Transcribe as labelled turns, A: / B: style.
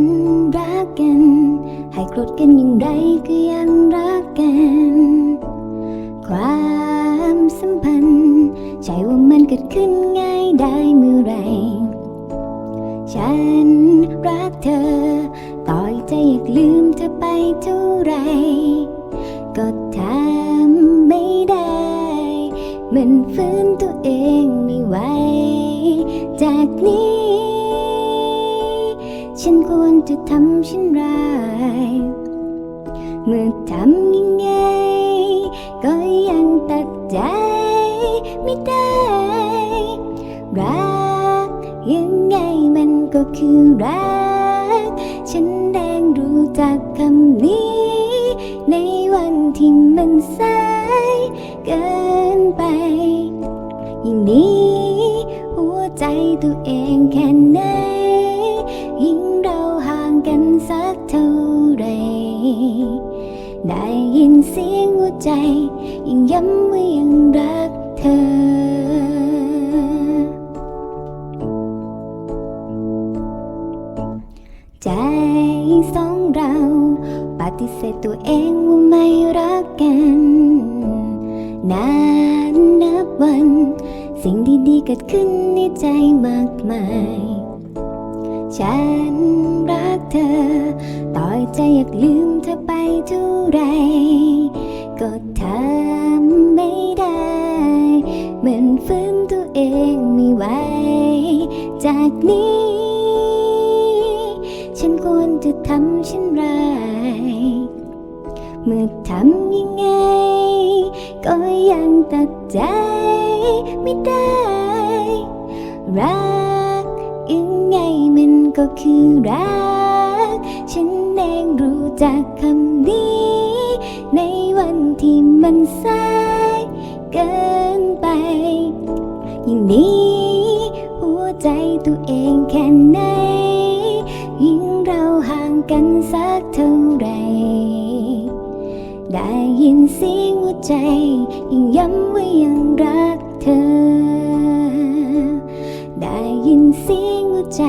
A: นรักกัน ให้โกรธกันอย่างไรก็ยังรักกัน ความสัมพันธ์ใช่ว่ามันเกิดขึ้นง่ายได้เมื่อไร ฉันรักเธอ ต่อยใจอยากลืมเธอไปเท่าไร ก็ทำไม่ได้ มันฟื้นตัวเองไม่ไหว จากนี้ ควรจะทำเช่นไรเมื่อทำยังไง ก็ยังตัดใจไม่ได้ รักยังไงมันก็คือรัก ฉันแดงรู้จักคำนี้ ในวันที่มันสายเกินไป ยิ่งนี้ หัวใจตัวเอง เท่าไร ได้ยินเสียงหัวใจยิ่งย้ำว่ายังรักเธอใจสองเรา ปฏิเสธตัวเองว่าไม่รักกัน นานนับวัน สิ่งดีๆเกิดขึ้นในใจมากมาย ฉัน เธอ ต่อยใจอยากลืมเธอไปเท่าไร ก็ทำไม่ได้ เหมือนฝืนตัวเองไม่ไหว จากนี้ ฉันควรจะทำเช่นไร เมื่อทำยังไง ก็ยังตัดใจไม่ได้ รักยังไงมันก็คือรัก ฉันเองรู้จักคำนี้ ในวันที่มันสายเกินไป ยิ่งนี้ หัวใจตัวเองแค่ไหน ยิ่งเราห่างกันสักเท่าไหรได้ยินเสียงหัวใจ ยิ่งย้ำว่ายังรักเธอ ได้ยินเสียงหัวใจ